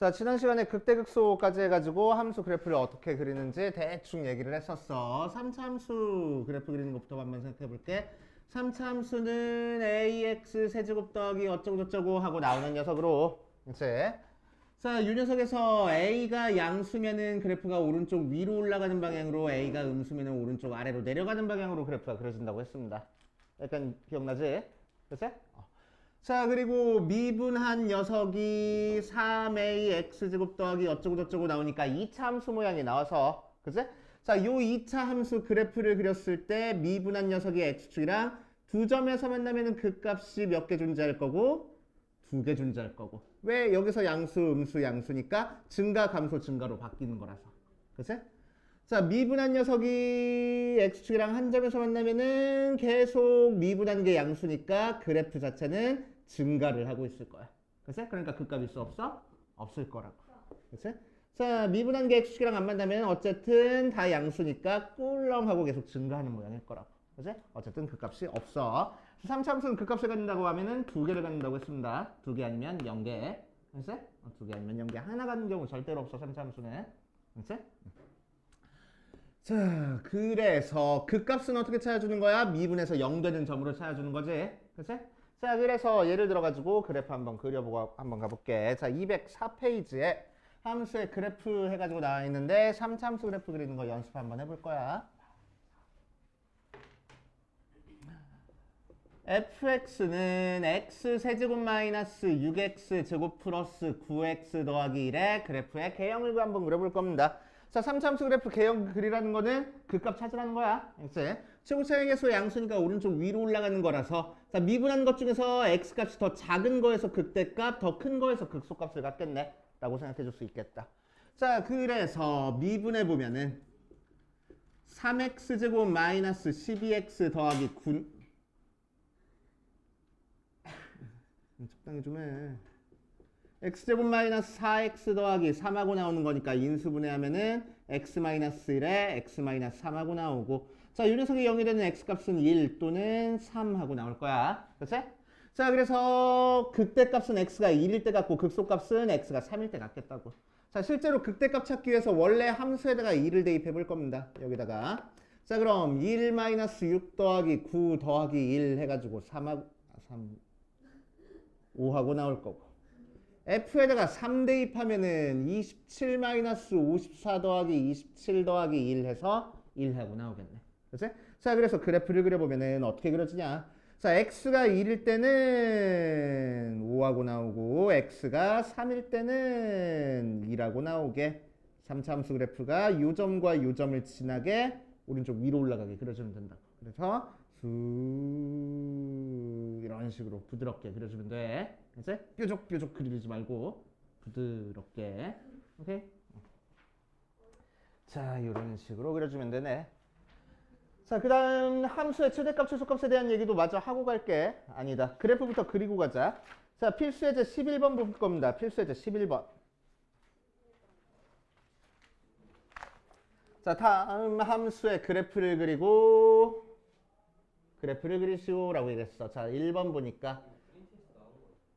자, 지난 시간에 극대극소까지 해가지고 함수 그래프를 어떻게 그리는지 대충 얘기를 했었어. 3차 함수 그래프 그리는 것부터 한번 생각해 볼게. 3차 함수는 ax 세제곱 더하기 어쩌고저쩌고 하고 나오는 녀석으로 이제 자, 이 녀석에서 a가 양수면은 그래프가 오른쪽 위로 올라가는 방향으로 a가 음수면은 오른쪽 아래로 내려가는 방향으로 그래프가 그려진다고 했습니다. 약간 기억나지? 그치? 어. 자 그리고 미분한 녀석이 3ax 제곱 더하기 어쩌고 저쩌고 나오니까 2차 함수 모양이 나와서 그치? 자, 요 2차 함수 그래프를 그렸을 때 미분한 녀석이 x축이랑 두 점에서 만나면은 그 값이 몇 개 존재할 거고 두 개 존재할 거고 왜 여기서 양수 음수 양수니까 증가 감소 증가로 바뀌는 거라서 그치? 자 미분한 녀석이 x축이랑 한 점에서 만나면은 계속 미분한 게 양수니까 그래프 자체는 증가를 하고 있을 거야 그치? 그러니까 그 값일 수 없어? 없을 거라고 그치? 자 미분한 게 x축이랑 안 만나면 어쨌든 다 양수니까 꿀렁하고 계속 증가하는 모양일 거라고 그치? 어쨌든 그 값이 없어 3참수는 그 값을 갖는다고 하면은 두 개를 갖는다고 했습니다 두 개 아니면 0개 그치? 어, 두개 아니면 0개 하나 갖는 경우 절대로 없어 3참수는 그치? 자, 그래서 그 값은 어떻게 찾아주는 거야? 미분에서 0 되는 점으로 찾아주는 거지. 그치? 자, 그래서 예를 들어가지고 그래프 한번 그려보고 한번 가볼게. 자, 204페이지에 함수의 그래프 해가지고 나와 있는데 3참수 그래프 그리는 거 연습 한번 해볼 거야. fx는 x 세제곱 마이너스 6x 제곱 플러스 9x 더하기 1의 그래프의 개형을 한번 그려볼 겁니다. 자, 3참수 그래프 개형 그리라는 거는 그 값 찾으라는 거야. 이제 최고차의 계수 양수니까 오른쪽 위로 올라가는 거라서 자, 미분한 것 중에서 x 값이 더 작은 거에서 극대값, 더 큰 거에서 극소값을 갖겠네. 라고 생각해 줄 수 있겠다. 자, 그래서 미분해 보면은 3x 제곱 마이너스 12x 더하기 9 적당히 좀 해. x제곱 마이너스 4x 더하기 3하고 나오는 거니까 인수분해하면은 x 마이너스 1에 x 마이너스 3하고 나오고 자, 이 녀석이 0이 되는 x값은 1 또는 3하고 나올 거야. 그치? 자, 그래서 극대값은 x가 1일 때 같고 극소값은 x가 3일 때 같겠다고. 자, 실제로 극대값 찾기 위해서 원래 함수에다가 2를 대입해 볼 겁니다. 여기다가. 자, 그럼 1 마이너스 6 더하기 9 더하기 1 해가지고 3하고, 3, 5하고 나올 거고. F에다가 3 대입하면은 27-54 더하기 27 더하기 1 해서 1 하고 나오겠네. 그치? 자, 그래서 그래프를 그려보면은 어떻게 그려지냐? 자, X가 1일 때는 5하고 나오고, X가 3일 때는 2라고 나오게. 3차함수 그래프가 요 점과 요 점을 지나게 오른쪽 위로 올라가게 그려주면 된다고. 그래서 수 이런 식으로 부드럽게 그려주면 돼. 이제 뾰족뾰족 그리지 말고 부드럽게. 오케이? 자, 이런 식으로 그려주면 되네. 자, 그 다음 함수의 최대값, 최소값에 대한 얘기도 마저 하고 갈게. 아니다. 그래프부터 그리고 가자. 자, 필수예제 11번 볼 겁니다. 필수예제 11번. 자, 다음 함수의 그래프를 그리고 그래프를 그리시오 라고 얘기했어. 자, 1번 보니까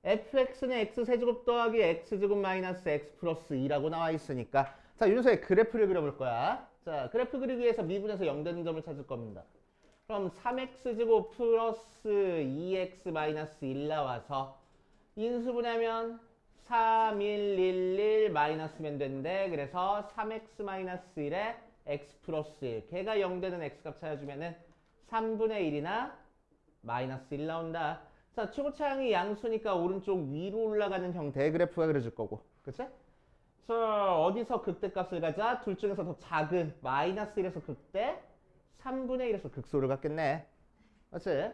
fx는 x세제곱 더하기 x제곱 마이너스 x 플러스 2라고 나와 있으니까 자, 이 녀석의 그래프를 그려볼 거야. 자, 그래프 그리기 위해서 미분에서 0 되는 점을 찾을 겁니다. 그럼 3x제곱 플러스 2x 마이너스 1 나와서 인수분해하면 3, 1, 1, 1 마이너스면 된대. 그래서 3x 마이너스 1에 x 플러스 1. 걔가 0 되는 x값 찾아주면은 3분의 1이나 마이너스 1 나온다. 자, 최고차항이 양수니까 오른쪽 위로 올라가는 형태의 그래프가 그려질 거고. 그치? 자, 어디서 극대값을 가자? 둘 중에서 더 작은 마이너스 1에서 극대, 3분의 1에서 극소를 갖겠네. 맞지?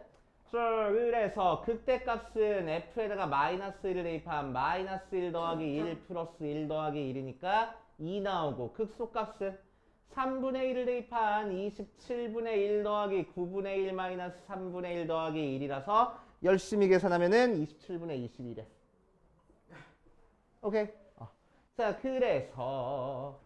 자, 그래서 극대값은 f에다가 마이너스 1을 대입한 마이너스 1 더하기 1 플러스 1 더하기 1이니까 2 나오고 극소값은 3분의 1을 대입한 27분의 1 더하기 9분의 1 마이너스 3분의 1 더하기 1이라서 열심히 계산하면은 27분의 21에. 오케이. 어. 자, 그래서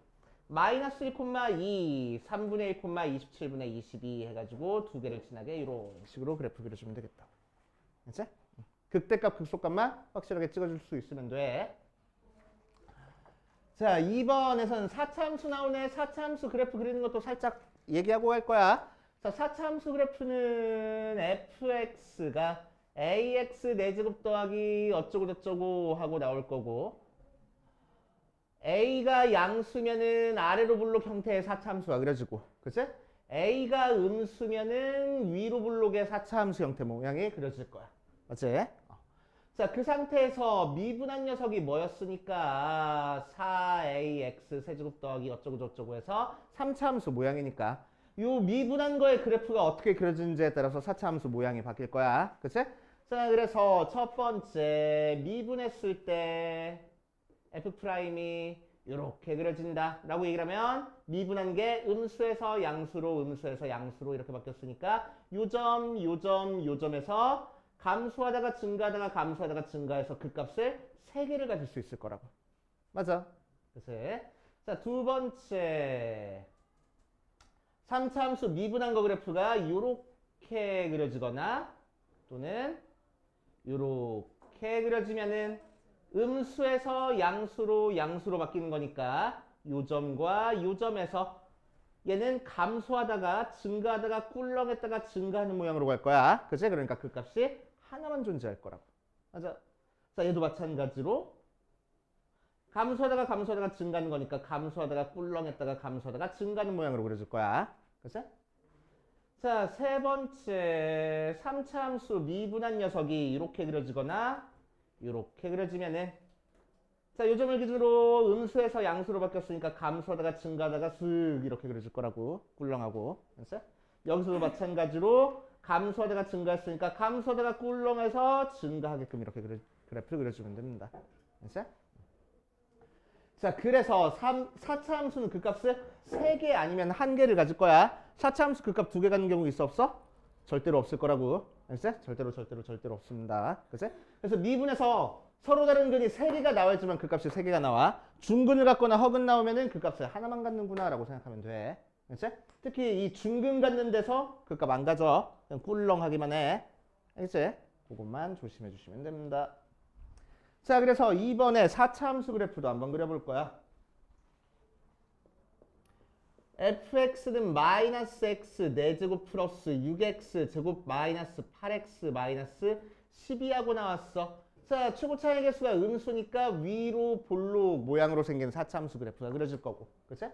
마이너스 1,2, 3분의 1, 27분의 22 해가지고 두 개를 지나게 이런 식으로 그래프 그려주면 되겠다. 알지? 극대값, 극소값만 확실하게 찍어줄 수 있으면 돼. 자, 2번에서는 4차함수 나오네. 4차함수 그래프 그리는 것도 살짝 얘기하고 갈 거야. 자, 4차함수 그래프는 fx가 ax 4제곱 더하기 어쩌고 저쩌고 하고 나올 거고 a가 양수면은 아래로 블록 형태의 4차함수가 그려지고 그치? a가 음수면은 위로 블록의 4차함수 형태 모양이 그려질 거야. 맞지? 어. 자, 그 상태에서 미분한 녀석이 뭐였으니까 4ax 세제곱 더하기 어쩌고 저쩌고 해서 3차 함수 모양이니까 요 미분한 거의 그래프가 어떻게 그려지는지에 따라서 4차 함수 모양이 바뀔 거야. 그치? 자, 그래서 첫 번째 미분했을 때 f'이 이렇게 그려진다 라고 얘기를 하면 미분한 게 음수에서 양수로 음수에서 양수로 이렇게 바뀌었으니까 요점 요점 요점에서 감소하다가 증가하다가 감소하다가 증가해서 그 값을 세 개를 가질 수 있을 거라고. 맞아. 그래서 자, 두 번째. 3차 함수 미분한 거 그래프가 이렇게 그려지거나 또는 이렇게 그려지면은 음수에서 양수로 양수로 바뀌는 거니까 요점과 요점에서 얘는 감소하다가 증가하다가 꿀렁했다가 증가하는 모양으로 갈 거야. 그치? 그러니까 그 값이 하나만 존재할 거라고. 맞아. 자, 얘도 마찬가지로 감소하다가 감소하다가 증가하는 거니까 감소하다가 꿀렁했다가 감소하다가 증가하는 모양으로 그려줄 거야. 그치? 자, 세 번째 3차 함수 미분한 녀석이 이렇게 그려지거나 이렇게 그려지면은 자, 요점을 기준으로 음수에서 양수로 바뀌었으니까 감소하다가 증가하다가 쓱 이렇게 그려질 거라고 꿀렁하고 알았어? 여기서도 마찬가지로 감소하다가 증가했으니까 감소하다가 꿀렁해서 증가하게끔 이렇게 그려, 그래프를 그려주면 됩니다. 알았어? 자, 그래서 3, 4차 함수는 그 값을 3개 아니면 1개를 가질 거야. 4차 함수 그값 2개 가는 경우 있어 없어? 절대로 없을 거라고. 알았어? 절대로 절대로 절대로 없습니다. 그치? 그래서 미분에서 서로 다른 근이 3개가 나와야지만 그 값이 3개가 나와. 중근을 갖거나 허근 나오면은 그 값을 하나만 갖는구나 라고 생각하면 돼. 그치? 특히 이 중근 갖는 데서 그값 안 가져. 그냥 꿀렁하기만 해. 알겠지? 그것만 조심해 주시면 됩니다. 자, 그래서 2번에 4차 함수 그래프도 한번 그려볼 거야. Fx는 마이너스 x 4제곱 플러스 6x 제곱 마이너스 8x 마이너스 12하고 나왔어. 자, 최고 차이 개수가 음수니까 위로 볼록 모양으로 생긴 4차 함수 그래프가 그려질 거고. 그치?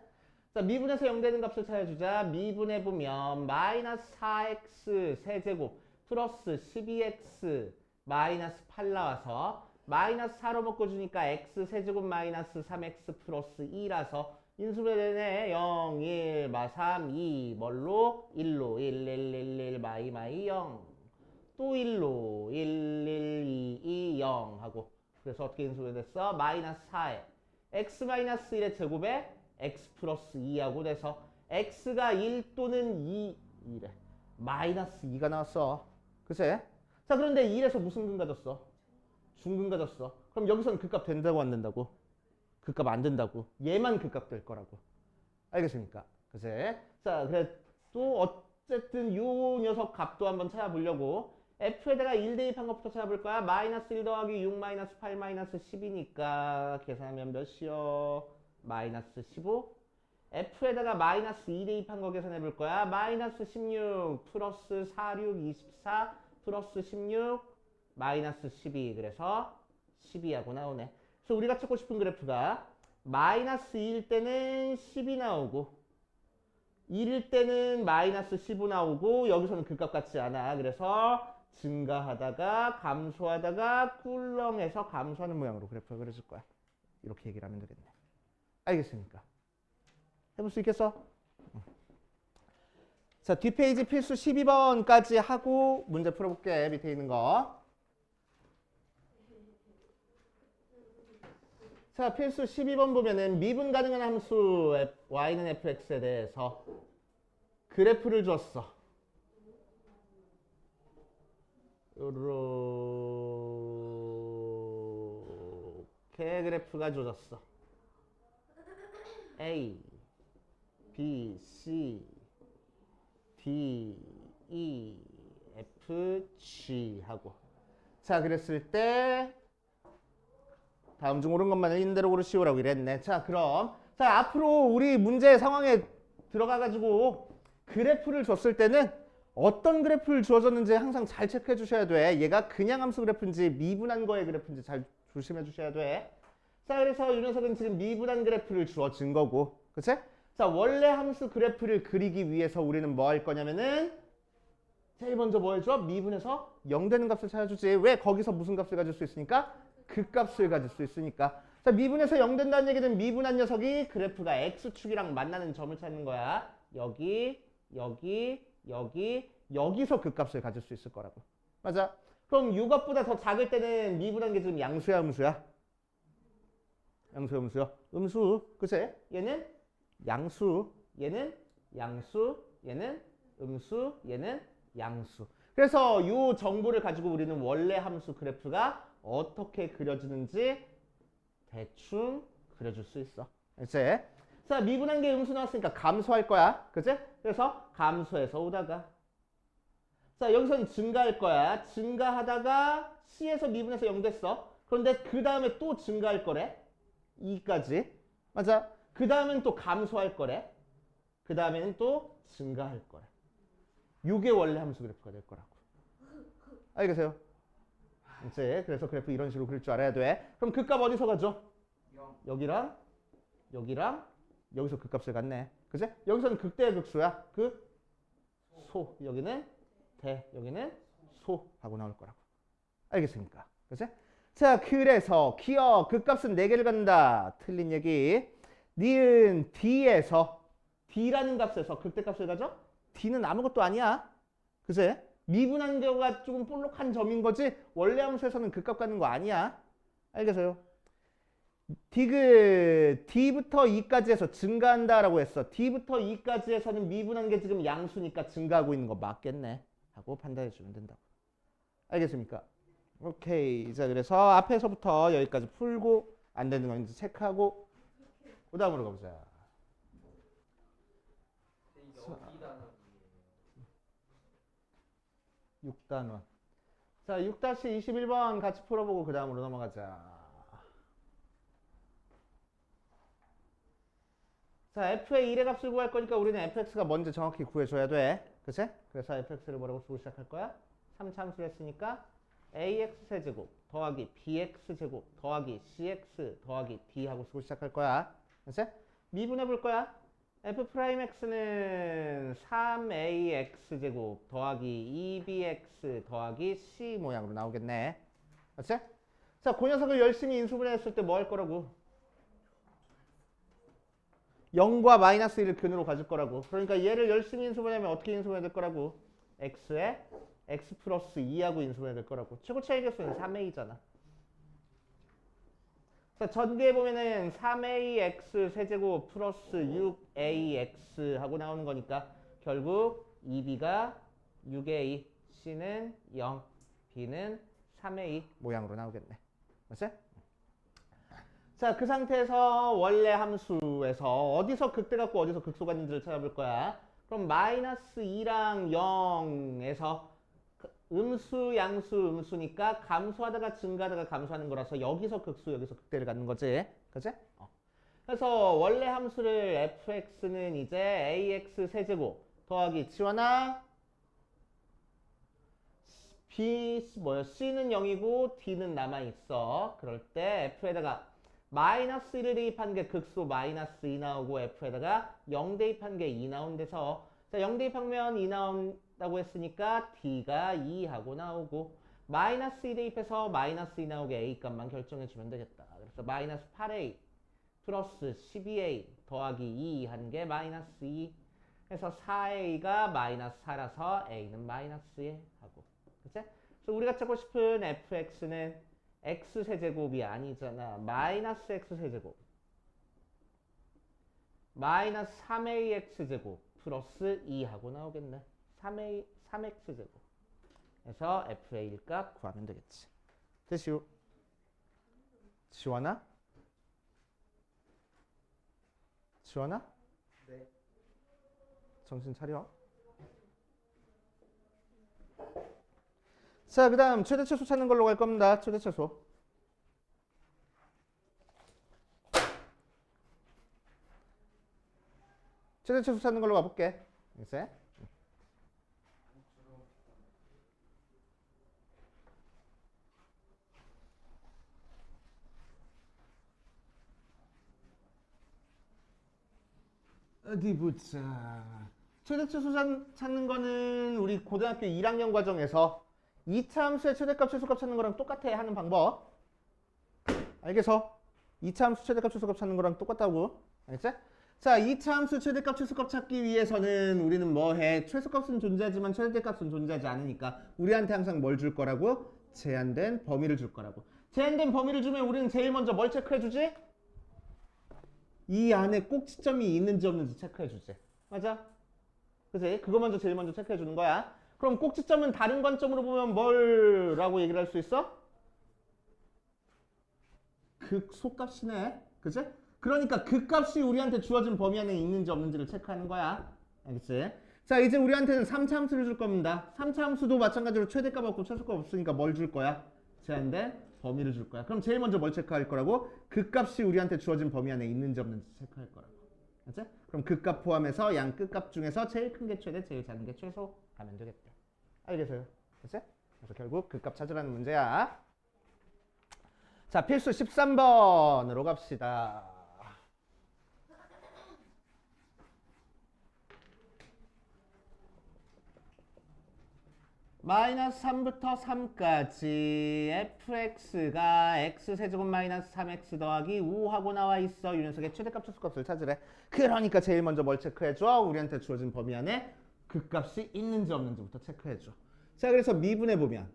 자, 미분에서 0 되는 값을 찾아주자. 미분해 보면 마이너스 4x 세제곱 플러스 12x 마이너스 8 나와서 마이너스 4로 묶어주니까 x 세제곱 마이너스 3x 플러스 2라서 인수분해되네 0, 1, 마 3, 2 뭘로? 1로 1, 1, 1, 1, 마이 마이 0 또 1로 1, 1, 2, 2, 0 하고 그래서 어떻게 인수분해됐어? 마이너스 4에 x 마이너스 1의 제곱에 x 플러스 2하고 돼서 x가 1 또는 2, 2래 마이너스 2가 나왔어 그치? 자 그런데 1에서 무슨 근 가졌어? 중근 가졌어. 그럼 여기서는 그값 된다고 안 된다고? 그 값 안 된다고. 얘만 그 값 될 거라고. 알겠습니까? 그치? 자, 그래 또 어쨌든 요 녀석 값도 한번 찾아보려고 f에다가 1 대입한 것부터 찾아볼 거야. 마이너스 1 더하기 6 마이너스 8 마이너스 10이니까 계산하면 몇이요? 마이너스 15. f에다가 마이너스 2 대입한 거 계산해 볼 거야. 마이너스 16 플러스 4, 6, 24 플러스 16 마이너스 12 그래서 12하고 나오네. 그래서 우리가 찾고 싶은 그래프가 마이너스 2일 때는 10이 나오고 1일 때는 마이너스 15 나오고 여기서는 그값 같지 않아. 그래서 증가하다가 감소하다가 꿀렁해서 감소하는 모양으로 그래프가 그려질 거야. 이렇게 얘기를 하면 되겠네. 알겠습니까? 해볼 수 있겠어? 응. 자, 뒷페이지 필수 12번까지 하고 문제 풀어볼게. 밑에 있는 거. 자, 필수 12번 보면은 미분 가능한 함수 y는 fx에 대해서 그래프를 줬어. 이렇게 그래프가 줘졌어. A, B, C, D, E, F, G 하고. 자, 그랬을 때 다음 중 옳은 것만을 대로 고르시오라고 이랬네. 자, 그럼 자 앞으로 우리 문제 상황에 들어가 가지고 그래프를 줬을 때는 어떤 그래프를 주어졌는지 항상 잘 체크해 주셔야 돼. 얘가 그냥 함수 그래프인지 미분한 거의 그래프인지 잘 조심해 주셔야 돼. 자, 그래서 이 녀석은 지금 미분한 그래프를 주어진 거고, 그치? 자, 원래 함수 그래프를 그리기 위해서 우리는 뭐 할 거냐면은 제일 먼저 뭐 해줘? 미분해서 0 되는 값을 찾아주지. 왜 거기서 무슨 값을 가질 수 있으니까? 그 값을 가질 수 있으니까. 자, 미분해서 0 된다는 얘기는 미분한 녀석이 그래프가 x축이랑 만나는 점을 찾는 거야. 여기, 여기, 여기, 여기서 그 값을 가질 수 있을 거라고. 맞아. 그럼 이것보다 더 작을 때는 미분한 게 지금 양수야, 음수야? 양수, 음수요? 음수. 그치? 얘는 양수, 얘는 양수, 얘는 음수, 얘는 양수. 그래서 이 정보를 가지고 우리는 원래 함수 그래프가 어떻게 그려지는지 대충 그려줄 수 있어. 이제 자 미분한 게 음수 나왔으니까 감소할 거야. 그치? 그래서 감소해서 오다가 자 여기서는 증가할 거야. 증가하다가 C에서 미분해서 0 됐어. 그런데 그 다음에 또 증가할 거래. 2까지. 맞아. 그 다음엔 또 감소할 거래. 그 다음에는 또 증가할 거래. 요게 원래 함수 그래프가 될 거라고. 알겠어요? 이제 그래서 그래프 이런 식으로 그릴 줄 알아야 돼. 그럼 그 값 어디서 가죠? 여기랑 여기랑 여기서 그 값을 갖네. 그지? 여기서는 극대의 극수야. 그 소. 여기는 대. 여기는 소 하고 나올 거라고. 알겠습니까? 그지? 자, 그래서 기억 그 값은 4개를 갖는다. 틀린 얘기. 니은 D에서 D라는 값에서 극대값을 가져? D는 아무것도 아니야. 그제? 미분한 경우가 조금 볼록한 점인 거지 원래 함수에서는 그값 갖는 거 아니야. 알겠어요? 디그 D부터 2까지 해서 증가한다라고 했어. D부터 2까지 해서는 미분한 게 지금 양수니까 증가하고 있는 거 맞겠네. 하고 판단해 주면 된다고. 알겠습니까? 오케이. 자, 그래서 앞에서부터 여기까지 풀고 안 되는 건 이제 체크하고 그 다음으로 가보자. 이게 어디 단어이에요? 6단원. 자, 6-21번 같이 풀어보고 그 다음으로 넘어가자. 자, f의 1의 값을 구할 거니까 우리는 fx가 먼저 정확히 구해줘야 돼. 그치? 그래서 fx를 뭐라고 쓰고 시작할 거야? 3참수를 했으니까 ax 세제곱 더하기 bx 제곱 더하기 cx 더하기 d 하고 쓰고 시작할 거야. 그치? 미분해 볼 거야. F 프라임 x는 3ax 제곱 더하기 2bx 더하기 c 모양으로 나오겠네. 그치? 자, 그 녀석을 열심히 인수분해했을 때 뭐 할 거라고? 0과 마이너스 1을 근으로 가질 거라고. 그러니까 얘를 열심히 인수분해하면 어떻게 인수분해 될 거라고? x에 x 플러스 2하고 인수분해 될 거라고. 최고 차이 개수는 3a잖아. 자, 전개해 보면은 3ax 세제곱 플러스 6ax 하고 나오는 거니까 결국 2b가 6a, c는 0, b는 3a 모양으로 나오겠네. 맞지? 자, 그 상태에서 원래 함수에서 어디서 극대 갖고 어디서 극소가 있는지를 찾아볼 거야. 그럼 마이너스 2랑 0에서 음수, 양수, 음수니까 감소하다가 증가하다가 감소하는 거라서 여기서 극수, 여기서 극대를 갖는 거지. 그치? 어. 그래서 원래 함수를 fx는 이제 ax 세제곱 더하기 지원아 b 뭐야 c는 0이고 d는 남아 있어. 그럴 때 f에다가 마이너스 1을 대입한 게 극소 마이너스 2 나오고 f에다가 0 대입한 게 2 나온 데서 자, 0 대입하면 2 나온 다고 했으니까 d가 2 하고 나오고 마이너스 2 대입해서 마이너스 2 나오게 a 값만 결정해 주면 되겠다. 그래서 마이너스 8a 플러스 12a 더하기 2 한 게 마이너스 2 해서 4a가 마이너스 4라서 a는 마이너스 1 하고 그치? 그래서 우리가 찾고 싶은 fx는 x 세제곱이 아니잖아. 마이너스 x 세제곱. 마이너스 3ax 제곱 플러스 2 하고 나오겠네. 3A, 3x제곱. 해서 FA일 값 구하면 되겠지. 됐슈. 지원아? 지원아? 네. 정신 차려. 자, 그 다음 최대최소 찾는 걸로 갈 겁니다. 최대최소. 최대최소 찾는 걸로 가볼게. 이제. 어디 보자. 최대 최소 찾- 찾는 거는 우리 고등학교 1학년 과정에서 2차 함수의 최대값 최소값 찾는 거랑 똑같아 하는 방법. 알겠어? 2차 함수 최대값 최소값 찾는 거랑 똑같다고. 알겠지? 자, 2차 함수 최대값 최소값 찾기 위해서는 우리는 뭐 해? 최소값은 존재하지만 최대값은 존재하지 않으니까 우리한테 항상 뭘 줄 거라고? 제한된 범위를 줄 거라고. 제한된 범위를 주면 우리는 제일 먼저 뭘 체크해 주지? 이 안에 꼭지점이 있는지 없는지 체크해 주지. 맞아? 그지? 그거 먼저 제일 먼저 체크해 주는 거야. 그럼 꼭지점은 다른 관점으로 보면 뭐라고 얘기를 할 수 있어? 극소값이네. 그지? 그러니까 극값이 우리한테 주어진 범위 안에 있는지 없는지를 체크하는 거야. 알겠지? 자, 이제 우리한테는 3차 함수를 줄 겁니다. 3차 함수도 마찬가지로 최대값 없고 최소값 없으니까 뭘 줄 거야? 제한된 범위를 줄 거야. 그럼 제일 먼저 뭘 체크할 거라고? 극값이 우리한테 주어진 범위 안에 있는지 없는지 체크할 거라고. 알지? 그럼 극값 포함해서 양 끝값 중에서 제일 큰 게 최대, 제일 작은 게 최소 하면 되겠다. 알겠어요? 알지? 그래서 결국 극값 찾으라는 문제야. 자, 필수 13번으로 갑시다. 마이너스 3부터 3까지 fx가 x세제곱 마이너스 3x 더하기 5하고 나와 있어. 이 녀석의 최대값 최소값을 찾으래. 그러니까 제일 먼저 뭘 체크해줘? 우리한테 주어진 범위 안에 그 값이 있는지 없는지부터 체크해줘. 자, 그래서 미분해 보면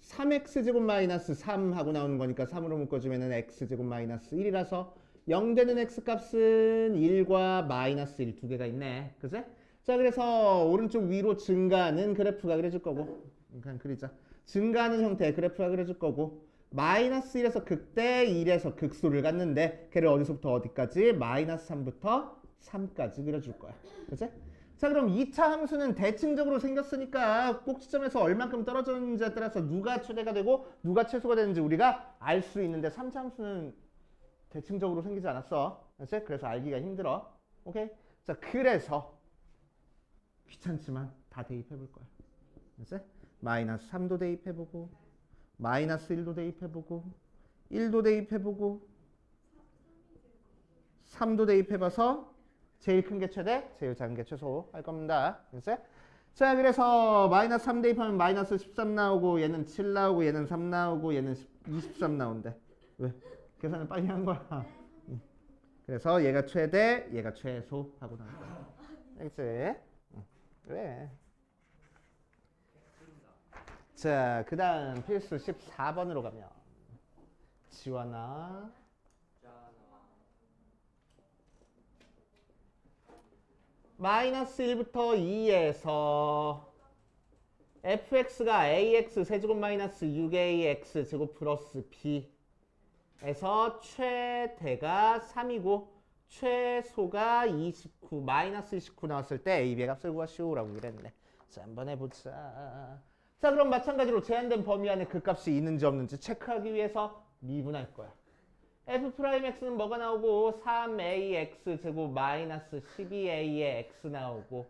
3x제곱 마이너스 3 하고 나오는 거니까 3으로 묶어주면 x제곱 마이너스 1이라서 0 되는 x값은 1과 마이너스 1 두 개가 있네. 그지? 자 그래서 오른쪽 위로 증가하는 그래프가 그려질 거고 그냥 그리자. 증가하는 형태의 그래프가 그려질 거고 마이너스 1에서 극대 1에서 극소를 갖는데 걔를 어디서부터 어디까지? 마이너스 3부터 3까지 그려줄 거야. 그지? 자 그럼 2차 함수는 대칭적으로 생겼으니까 꼭지점에서 얼만큼 떨어졌는지에 따라서 누가 최대가 되고 누가 최소가 되는지 우리가 알 수 있는데 3차 함수는 대칭적으로 생기지 않았어. 알지? 그래서 알기가 힘들어. 오케이? 자 그래서 귀찮지만 다 대입해 볼 거야. 알지? 마이너스 3도 대입해 보고 마이너스 1도 대입해 보고 1도 대입해 보고 3도 대입해 봐서 제일 큰 게 최대, 제일 작은 게 최소 할 겁니다. 알지? 자, 그래서 마이너스 3 대입하면 마이너스 13 나오고 얘는 7 나오고 얘는 3 나오고 얘는 23 나온대. 왜? 계산을 빨리 한 거야. 응. 그래서 얘가 최대, 얘가 최소 하고 나온 거야. 알겠지? 응. 그래. 자, 그 다음 필수 14번으로 가면 지원아 자, 마이너스 1부터 2에서 fx가 ax 세제곱 마이너스 6ax 제곱 플러스 b에서 최대가 3이고 최소가 29 마이너스 29 나왔을 때 a, b의 값을 구하시오라고 그랬네. 자 한번 해보자. 자 그럼 마찬가지로 제한된 범위 안에 그 값이 있는지 없는지 체크하기 위해서 미분할 거야. f 프라임 x는 뭐가 나오고 3ax 제곱 마이너스 12a의 x 나오고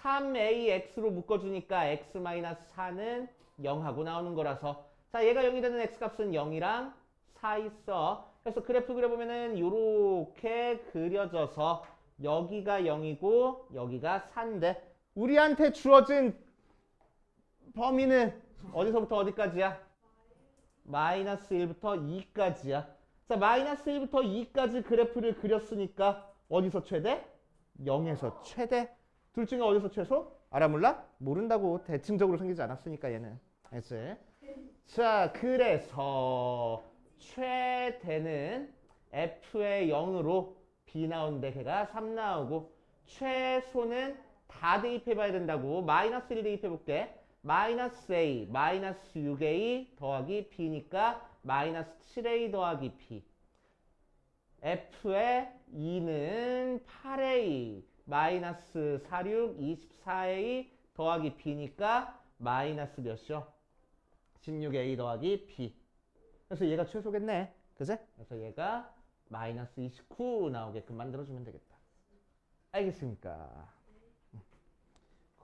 3ax로 묶어주니까 x 마이너스 4는 0하고 나오는 거라서 자 얘가 0이 되는 x 값은 0이랑 4 있어 그래서 그래프 그려보면은 요렇게 그려져서 여기가 0이고 여기가 4인데 우리한테 주어진 범위는 어디서부터 어디까지야? 마이너스 1부터 2까지야. 자, 마이너스 1부터 2까지 그래프를 그렸으니까 어디서 최대? 0에서 최대. 둘 중에 어디서 최소? 알아 몰라? 모른다고 대칭적으로 생기지 않았으니까 얘는. 알지? 자, 그래서 최대는 f의 0으로 b 나오는데 걔가 3 나오고 최소는 다 대입해봐야 된다고 마이너스 1 대입해볼게. 마이너스 a 마이너스 6a 더하기 b니까 마이너스 7a 더하기 b f의 2는 8a 마이너스 46 24a 더하기 b니까 마이너스 몇이요? 16a 더하기 b 그래서 얘가 최소겠네. 그제? 그래서 얘가 마이너스 29 나오게끔 만들어주면 되겠다. 알겠습니까?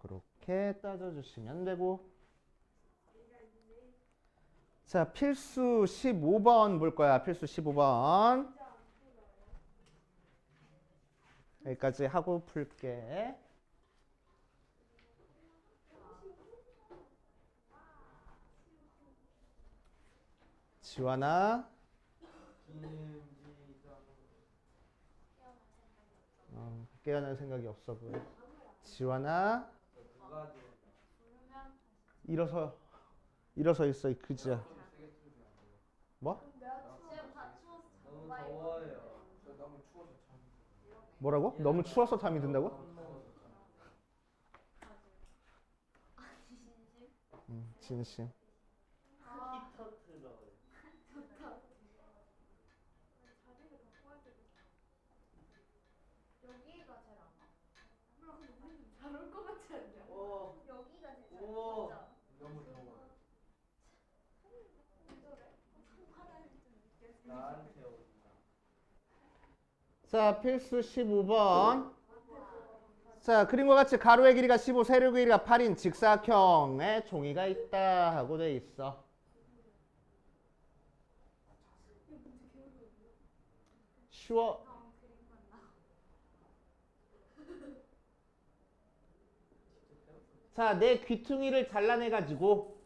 그렇게 따져주시면 되고. 자 필수 15번 볼 거야. 필수 15번. 여기까지 하고 풀게 지환아 어, 깨어날 생각이 없어 보여 지금 일어서 일어서 있어 이 그지야 뭐? 뭐라고? 너무 추워서 잠이 든다고? 음, 진심 히터 틀어요. 여기가 제일 안 와. 몰라 근데 우리는 잘올 것 같지 않냐? 오, 너무 더워. 자 필수 15번 자 그림과 같이 가로의 길이가 15 세로의 길이가 8인 직사각형의 종이가 있다 하고 돼 있어 쉬워 아, 그림만 나. 자, 내 귀퉁이를 잘라내가지고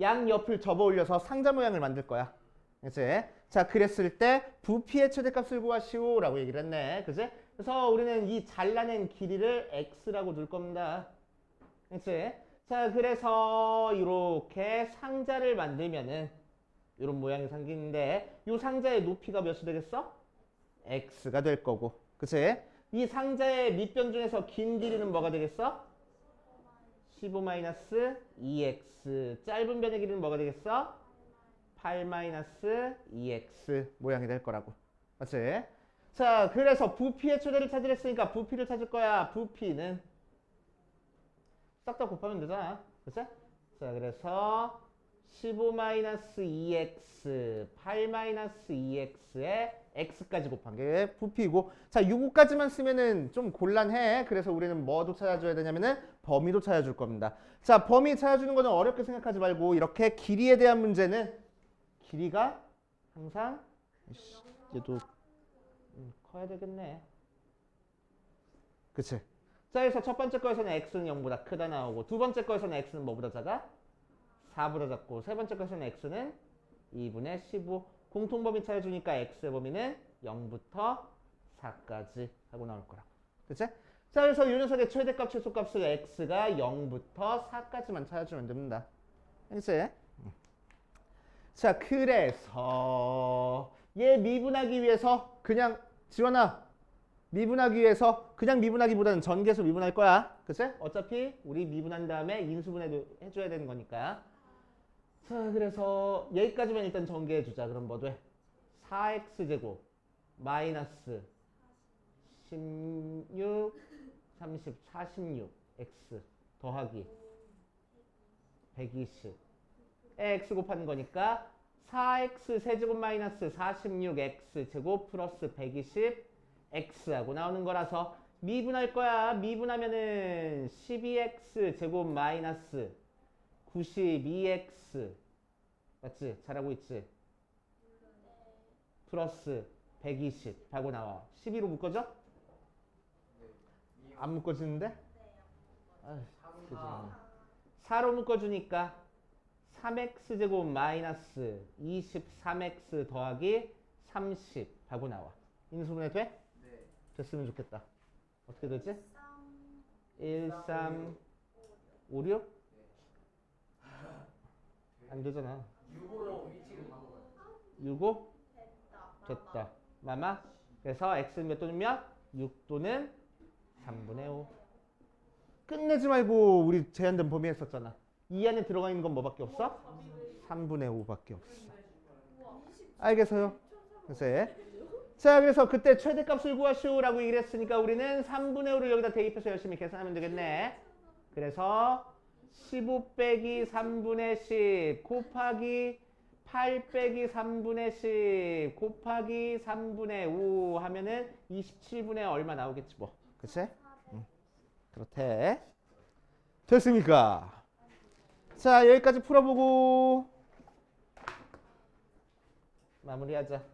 양 옆을 접어 올려서 상자 모양을 만들 거야. 그치? 자, 그랬을 때 부피의 최대값을 구하시오 라고 얘기를 했네. 그치? 그래서 우리는 이 잘라낸 길이를 x라고 둘 겁니다. 그치? 자, 그래서 이렇게 상자를 만들면은 이런 모양이 생기는데 이 상자의 높이가 몇이 되겠어? x가 될 거고. 그치? 이 상자의 밑변 중에서 긴 길이는 뭐가 되겠어? 15-2x 짧은 변의 길이는 뭐가 되겠어? 8-2x 모양이 될 거라고 맞지? 자 그래서 부피의 최대를 찾으랬으니까 부피를 찾을 거야 부피는 싹 다 곱하면 되잖아 그치? 자 그래서 15-2x 8-2x에 x까지 곱한 게 부피이고 자 요거까지만 쓰면은 좀 곤란해. 그래서 우리는 뭐도 찾아줘야 되냐면은 범위도 찾아줄 겁니다. 자 범위 찾아주는 거는 어렵게 생각하지 말고 이렇게 길이에 대한 문제는 길이가 항상 얘도 음, 커야 되겠네. 그치? 자 그래서 첫 번째 거에서는 x는 0보다 크다 나오고 두 번째 거에서는 x는 뭐보다 작아? 4보다 작고 세 번째 거에서는 x는 2분의 15 공통범위 찾아주니까 x의 범위는 0부터 4까지 하고 나올 거라고 그치? 자 그래서 이 녀석의 최대값 최소값을 x가 0부터 4까지만 찾아주면 됩니다 알겠지? 자 그래서 얘 미분하기 위해서 그냥 지원아 미분하기 위해서 그냥 미분하기보다는 전개수 미분할 거야 그치? 어차피 우리 미분한 다음에 인수분해도 해줘야 되는 거니까 자 그래서 여기까지만 일단 전개해 주자. 그럼 뭐 돼? 4x제곱 마이너스 16 30 46 x 더하기 120에 x 곱하는 거니까 4x 세제곱 마이너스 46x 제곱 플러스 120 x하고 나오는 거라서 미분할 거야. 미분하면은 12x 제곱 마이너스 92x 맞지? 잘하고 있지? 플러스 120 하고 나와 12로 묶어져? 안 묶어지는데? 아휴, 죄송해요. 4로 묶어주니까 3x 제곱 마이너스 23x 더하기 30 하고 나와 인수분해 돼? 네. 됐으면 좋겠다 어떻게 되지? 3 1, 3, 5, 6? 안 되잖아 6으로 위치를 바꿔요. 6, 5? 됐다. 됐다 마마 그래서 x는 몇 몇? 6 또는 3분의 5 끝내지 말고 우리 제한된 범위 했었잖아 이 안에 들어가 있는 건 뭐밖에 없어? 3분의 5밖에 없어 알겠어요? 그래서 자 그래서 그때 최대값을 구하시오라고 얘기를 했으니까 우리는 3분의 5를 여기다 대입해서 열심히 계산하면 되겠네 그래서 15 빼기 3분의 10 곱하기 8 빼기 3분의 10 곱하기 3분의 5 하면은 27분의 얼마 나오겠지 뭐. 그치? 응. 그렇대. 됐습니까? 자, 여기까지 풀어보고 마무리하자.